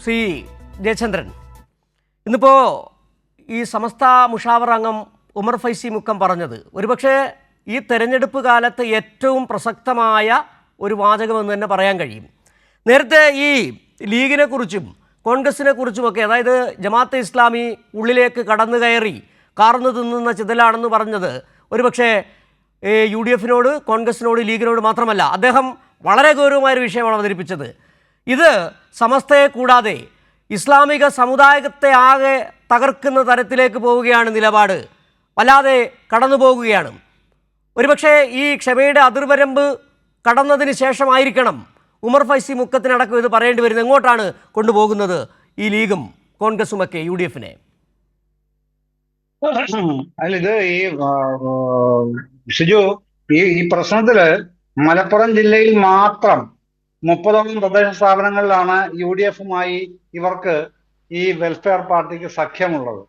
ശ്രീ ജയചന്ദ്രൻ. ഇന്നിപ്പോൾ ഈ സമസ്ത മുഷാവർ അംഗം ഉമർ ഫൈസി മുക്കം പറഞ്ഞത് ഒരുപക്ഷെ ഈ തെരഞ്ഞെടുപ്പ് കാലത്ത് ഏറ്റവും പ്രസക്തമായ ഒരു വാചകമെന്ന് തന്നെ പറയാൻ കഴിയും. നേരത്തെ ഈ ലീഗിനെ കുറിച്ചും കോൺഗ്രസിനെ കുറിച്ചുമൊക്കെ അതായത് ജമാഅത്തെ ഇസ്ലാമി ഉള്ളിലേക്ക് കടന്നു കയറി കാർന്നു തിന്നുന്ന ചിതലാണെന്ന് പറഞ്ഞത് ഒരുപക്ഷെ യു ഡി എഫിനോട് കോൺഗ്രസിനോട് ലീഗിനോട് മാത്രമല്ല അദ്ദേഹം വളരെ ഗൗരവമായൊരു വിഷയമാണ് അവതരിപ്പിച്ചത്. ഇത് സമസ്തയെ കൂടാതെ ഇസ്ലാമിക സമുദായത്തെ ആകെ തകർക്കുന്ന തരത്തിലേക്ക് പോവുകയാണ് നിലപാട്. വല്ലാതെ കടന്നു പോകുകയാണ്. ഒരുപക്ഷെ ഈ ക്ഷമയുടെ അതിർവരമ്പ് കടന്നതിന് ശേഷമായിരിക്കണം ഉമർ ഫൈസി മുക്കത്തിനടക്കം ഇത് പറയേണ്ടി വരുന്നത്. എങ്ങോട്ടാണ് കൊണ്ടുപോകുന്നത് ഈ ലീഗും കോൺഗ്രസുമൊക്കെ യു ഡി എഫിനെ അല്ല ഇത് ഈ ഷിജു ഈ ഈ പ്രശ്നത്തിൽ മലപ്പുറം ജില്ലയിൽ മാത്രം മുപ്പതോളം തദ്ദേശ സ്ഥാപനങ്ങളിലാണ് യു ഡി എഫുമായി ഇവർക്ക് ഈ വെൽഫെയർ പാർട്ടിക്ക് സഖ്യമുള്ളത്.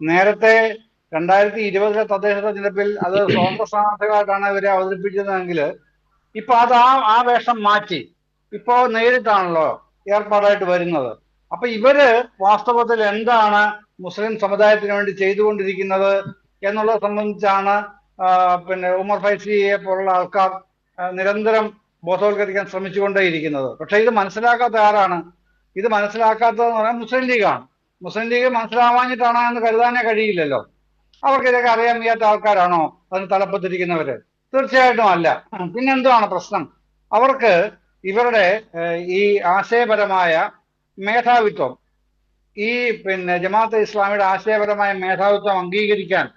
നേരത്തെ രണ്ടായിരത്തി ഇരുപതിലെ തദ്ദേശ തെരഞ്ഞെടുപ്പിൽ അത് സ്വതന്ത്ര സ്ഥാനാർത്ഥികളായിട്ടാണ് ഇവരെ അവതരിപ്പിച്ചതെങ്കിൽ ഇപ്പൊ അത് ആ ആ വേഷം മാറ്റി ഇപ്പോ നേരിട്ടാണല്ലോ ഏർപ്പാടായിട്ട് വരുന്നത്. അപ്പൊ ഇവർ വാസ്തവത്തിൽ എന്താണ് മുസ്ലിം സമുദായത്തിന് വേണ്ടി ചെയ്തുകൊണ്ടിരിക്കുന്നത് എന്നുള്ളത് സംബന്ധിച്ചാണ് പിന്നെ ഉമർ ഫൈസിയെ പോലുള്ള ആൾക്കാർ നിരന്തരം ബോധവൽക്കരിക്കാൻ ശ്രമിച്ചുകൊണ്ടേയിരിക്കുന്നത്. പക്ഷേ ഇത് മനസ്സിലാക്കാത്ത ആരാണ്? ഇത് മനസ്സിലാക്കാത്തതെന്ന് പറഞ്ഞാൽ മുസ്ലിം ലീഗാണ്. മുസ്ലിം ലീഗ് മനസ്സിലാവാഞ്ഞിട്ടാണോ എന്ന് കരുതാനേ കഴിയില്ലല്ലോ. അവർക്ക് ഇതൊക്കെ അറിയാൻ വയ്യാത്ത ആൾക്കാരാണോ? അതിന് തലപ്പത്തിരിക്കുന്നവര്. തീർച്ചയായിട്ടും അല്ല. പിന്നെന്താണ് പ്രശ്നം? അവർക്ക് ഇവരുടെ ഈ ആശയപരമായ മേധാവിത്വം ഈ പിന്നെ ജമാഅത്ത് ഇസ്ലാമിയുടെ ആശയപരമായ മേധാവിത്വം അംഗീകരിക്കാൻ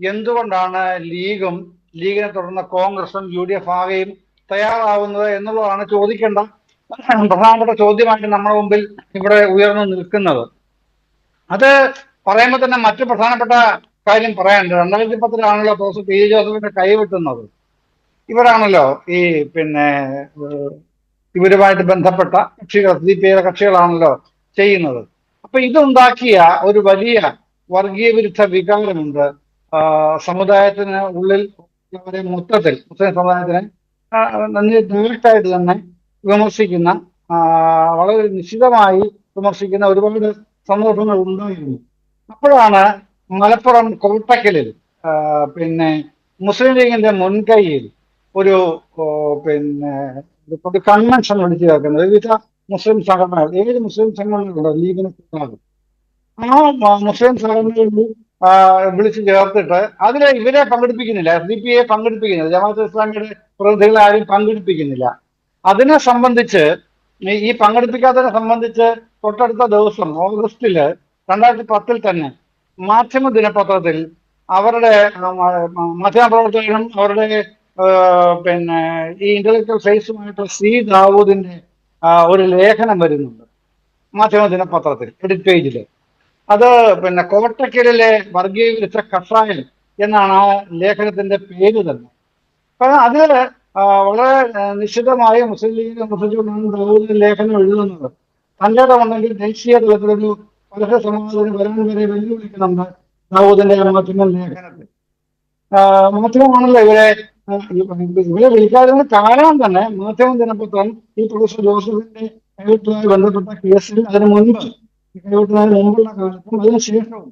എന്തുകൊണ്ടാണ് ലീഗും ലീഗിനെ തുടർന്ന് കോൺഗ്രസും യു ഡി എഫ് ആകെയും തയ്യാറാവുന്നത് എന്നുള്ളതാണ് ചോദിക്കേണ്ട പ്രധാനപ്പെട്ട ചോദ്യമായിട്ട് നമ്മുടെ മുമ്പിൽ ഇവിടെ ഉയർന്നു നിൽക്കുന്നത്. അത് പറയുമ്പോൾ തന്നെ മറ്റു പ്രധാനപ്പെട്ട കാര്യം പറയാനുണ്ട്. രണ്ടായിരത്തി പത്തിലാണല്ലോ പ്രൊഫസർ പി. ജോസഫിന്റെ കൈവിട്ടുന്നത് ഇവരാണല്ലോ ഈ പിന്നെ ഇവരുമായിട്ട് ബന്ധപ്പെട്ട കക്ഷികൾ സി പി കക്ഷികളാണല്ലോ ചെയ്യുന്നത്. അപ്പൊ ഇതുണ്ടാക്കിയ ഒരു വലിയ വർഗീയ വിരുദ്ധ വികാരമുണ്ട്. സമുദായത്തിന് ഉള്ളിൽ മൊത്തത്തിൽ മുസ്ലിം സമുദായത്തിനെ ഡയറക്റ്റ് ആയിട്ട് തന്നെ വിമർശിക്കുന്ന വളരെ നിശ്ചിതമായി വിമർശിക്കുന്ന ഒരുപാട് സന്ദർഭങ്ങൾ ഉണ്ടായിരുന്നു. അപ്പോഴാണ് മലപ്പുറം കോട്ടക്കലിൽ പിന്നെ മുസ്ലിം ലീഗിന്റെ മുൻകൈയിൽ ഒരു പിന്നെ ഒരു കൺവെൻഷൻ വിളിച്ചു ചേർക്കുന്നത്. വിവിധ മുസ്ലിം സംഘടനകൾ ഏത് മുസ്ലിം സംഘടനകളുണ്ടോ ലീഗിനെ കൂടാതെ ആ മുസ്ലിം സംഘടനകളിൽ വിളിച്ചു ചേർത്തിട്ട് അതിൽ ഇവരെ പങ്കെടുപ്പിക്കുന്നില്ല എസ് ഡി പി എ പങ്കെടുപ്പിക്കുന്നില്ല ജമാഅത്ത് ഇസ്ലാമിയുടെ പ്രതിനിധികളെ ആരും പങ്കെടുപ്പിക്കുന്നില്ല. അതിനെ സംബന്ധിച്ച് ഈ- പങ്കെടുപ്പിക്കാത്തതിനെ സംബന്ധിച്ച് തൊട്ടടുത്ത ദിവസം ഓഗസ്റ്റിൽ രണ്ടായിരത്തി പത്തിൽ തന്നെ മാധ്യമ ദിനപത്രത്തിൽ അവരുടെ മാധ്യമപ്രവർത്തകരും അവരുടെ പിന്നെ ഈ ഇന്റലക്ച്വൽ ഫേസുമായിട്ടുള്ള സി ദാവൂദിന്റെ ഒരു ലേഖനം വരുന്നുണ്ട്. മാധ്യമ ദിനപത്രത്തിൽ എഡിറ്റ് പേജിൽ അത് പിന്നെ കോട്ടക്കലിലെ വർഗീയ വിരുദ്ധ കഷായം എന്നാണ് ആ ലേഖനത്തിന്റെ പേര് തന്നെ. കാരണം അതിൽ വളരെ നിശ്ചിതമായി മുസ്ലിം ലീഗിനെ സംബന്ധിച്ചുകൊണ്ടാണ് ലേഖനം എഴുതുന്നത് തന്റെ ഉണ്ടെങ്കിൽ ദേശീയ തലത്തിലൊരു പരസ്യ സമാധാനം വരാൻ വരെ വെല്ലുവിളിക്കുന്നുണ്ട് ദാവൂദിന്റെ മാധ്യമ ലേഖനത്തിൽ. മാധ്യമമാണല്ലോ ഇവരെ ഇവരെ വിളിക്കാതിരുന്ന കാരണം തന്നെ മാധ്യമ ദിനപത്രം ഈ പ്രൊഫസർ ജോസഫിന്റെ ബന്ധപ്പെട്ട കേസിൽ അതിന് മുൻപ് ഈ കൈവിട്ടുന്നതിന് മുമ്പുള്ള കാലത്തും അതിനുശേഷവും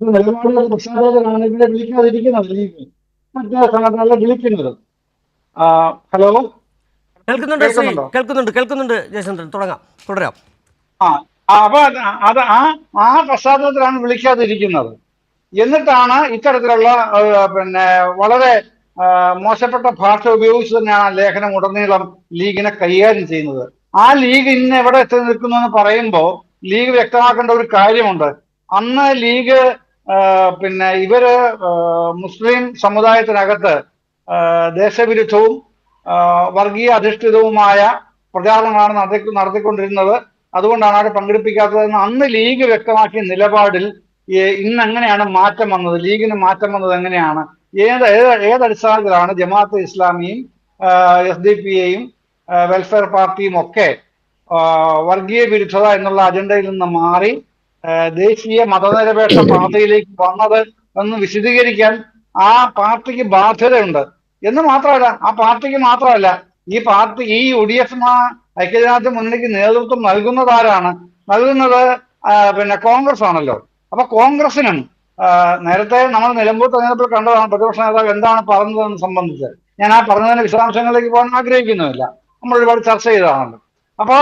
ഇത് പശ്ചാത്തലത്തിലാണ് ഇവരെ വിളിക്കാതിരിക്കുന്നത് ലീഗ് മറ്റേ സംഘടനകളെ വിളിക്കുന്നത്. ആ, ഹലോ? കേൾക്കുന്നുണ്ട് കേൾക്കുന്നുണ്ടോ? കേൾക്കുന്നുണ്ട് ജയചന്ദ്രൻ തുടങ്ങാം. തുടരാം. ആ അപ്പൊ അത് അത് ആ ആ പശ്ചാത്തലത്തിലാണ് വിളിക്കാതിരിക്കുന്നത്. എന്നിട്ടാണ് ഇത്തരത്തിലുള്ള പിന്നെ വളരെ മോശപ്പെട്ട ഭാഷ ഉപയോഗിച്ച് തന്നെയാണ് ആ ലേഖനം ഉടനീളം ലീഗിനെ കൈകാര്യം ചെയ്യുന്നത്. ആ ലീഗ് ഇന്ന് എവിടെ എത്തി നിൽക്കുന്നു എന്ന് പറയുമ്പോൾ ലീഗ് വ്യക്തമാക്കേണ്ട ഒരു കാര്യമുണ്ട്. അന്ന് ലീഗ് പിന്നെ ഇവർ മുസ്ലിം സമുദായത്തിനകത്ത് ദേശവിരുദ്ധവും വർഗീയ അധിഷ്ഠിതവുമായ പ്രചാരണങ്ങളാണ് നടത്തി നടത്തിക്കൊണ്ടിരുന്നത്. അതുകൊണ്ടാണ് അവരെ പങ്കെടുപ്പിക്കാത്തതെന്ന് അന്ന് ലീഗ് വ്യക്തമാക്കിയ നിലപാടിൽ ഇന്ന് എങ്ങനെയാണ് മാറ്റം വന്നത്? ലീഗിന് മാറ്റം വന്നത് എങ്ങനെയാണ്? ഏത് ഏത് ഏതടിസ്ഥാനത്തിലാണ് ജമാഅത്ത് ഇസ്ലാമിയും എസ് ഡി പി എയും വെൽഫെയർ പാർട്ടിയും ഒക്കെ വർഗീയ വിരുദ്ധത എന്നുള്ള അജണ്ടയിൽ നിന്ന് മാറി ദേശീയ മതനിരപേക്ഷ പാർട്ടിയിലേക്ക് വന്നത് എന്ന് വിശദീകരിക്കാൻ ആ പാർട്ടിക്ക് ബാധ്യതയുണ്ട്. എന്ന് മാത്രമല്ല ആ പാർട്ടിക്ക് മാത്രമല്ല ഈ പാർട്ടി ഈ യു ഡി എഫ് ഐക്യജനാധിപത്യ മുന്നണിക്ക് നേതൃത്വം നൽകുന്നത് ആരാണ്? നൽകുന്നത് പിന്നെ കോൺഗ്രസ് ആണല്ലോ. അപ്പൊ കോൺഗ്രസിനും നേരത്തെ നമ്മൾ നിലമ്പൂർ തെരഞ്ഞെടുപ്പിൽ കണ്ടതാണ് പ്രതിപക്ഷ നേതാവ് എന്താണ് പറഞ്ഞതെന്ന് സംബന്ധിച്ച്. ഞാൻ ആ പറഞ്ഞതിന്റെ വിശദാംശങ്ങളിലേക്ക് പോകാൻ ആഗ്രഹിക്കുന്നുമില്ല. നമ്മൾ ഒരുപാട് ചർച്ച ചെയ്തതാണല്ലോ. അപ്പോ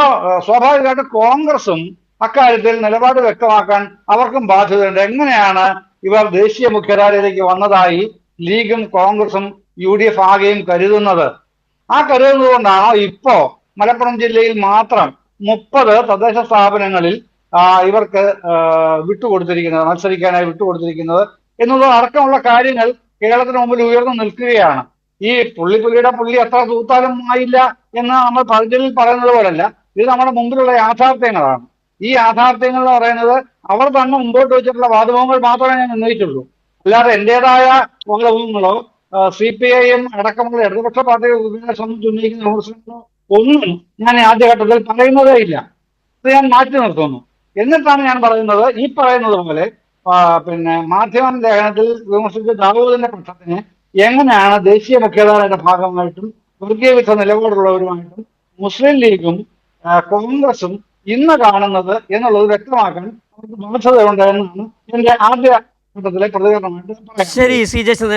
സ്വാഭാവികമായിട്ട് കോൺഗ്രസും അക്കാര്യത്തിൽ നിലപാട് വ്യക്തമാക്കാൻ അവർക്കും ബാധ്യതയുണ്ട്. എങ്ങനെയാണ് ഇവർ ദേശീയ മുഖ്യധാരയിലേക്ക് വന്നതായി ലീഗും കോൺഗ്രസും യു ഡി എഫ് ആകെയും കരുതുന്നത്? ആ കരുതുന്നത് കൊണ്ടാണോ ഇപ്പോ മലപ്പുറം ജില്ലയിൽ മാത്രം മുപ്പത് തദ്ദേശ സ്ഥാപനങ്ങളിൽ ഇവർക്ക് വിട്ടുകൊടുത്തിരിക്കുന്നത് മത്സരിക്കാനായി വിട്ടുകൊടുത്തിരിക്കുന്നത്? എന്നുള്ളത് അടക്കമുള്ള കാര്യങ്ങൾ കേരളത്തിന് മുമ്പിൽ ഉയർന്നു നിൽക്കുകയാണ്. ഈ പുള്ളി പുള്ളിയുടെ പുള്ളി എത്ര തൂത്താലും ആയില്ല എന്ന് നമ്മൾ പഴഞ്ചൊല്ലിൽ പറയുന്നത് പോലല്ല. ഇത് നമ്മുടെ മുമ്പിലുള്ള യാഥാർത്ഥ്യങ്ങളാണ്. ഈ യാഥാർത്ഥ്യങ്ങൾ എന്ന് പറയുന്നത് അവർ തന്നെ മുമ്പോട്ട് വെച്ചിട്ടുള്ള വാദമുഖങ്ങൾ മാത്രമേ ഞാൻ ഉന്നയിച്ചുള്ളൂ. അല്ലാതെ എന്റേതായ വാദമുഖങ്ങളോ സി പി ഐ എം അടക്കമുള്ള ഇടതുപക്ഷ പാർട്ടികൾ സംബന്ധിച്ച് ഉന്നയിക്കുന്ന വിമർശനങ്ങളോ ഒന്നും ഞാൻ ആദ്യഘട്ടത്തിൽ പറയുന്നതേ ഇല്ല. ഇത് ഞാൻ മാറ്റി നിർത്തുന്നു. എന്നിട്ടാണ് ഞാൻ പറയുന്നത് ഈ പറയുന്നത് പോലെ പിന്നെ മാധ്യമ ലേഖനത്തിൽ വിമർശിച്ച ദാവൂദിന്റെ പക്ഷത്തിന് എങ്ങനെയാണ് ദേശീയ മുഖ്യധാരയുടെ ഭാഗമായിട്ടും വർഗീയ വിധ നിലപാടുള്ളവരുമായിട്ടും മുസ്ലിം ലീഗും കോൺഗ്രസും ഇന്ന് കാണുന്നത് എന്നുള്ളത് വ്യക്തമാക്കാൻ അവർക്ക് ബാധ്യതയുണ്ട് എന്നാണ് എന്റെ ആദ്യ ഘട്ടത്തിലെ പ്രതികരണമായിട്ട് ശരി സി ജയചന്ദ്രൻ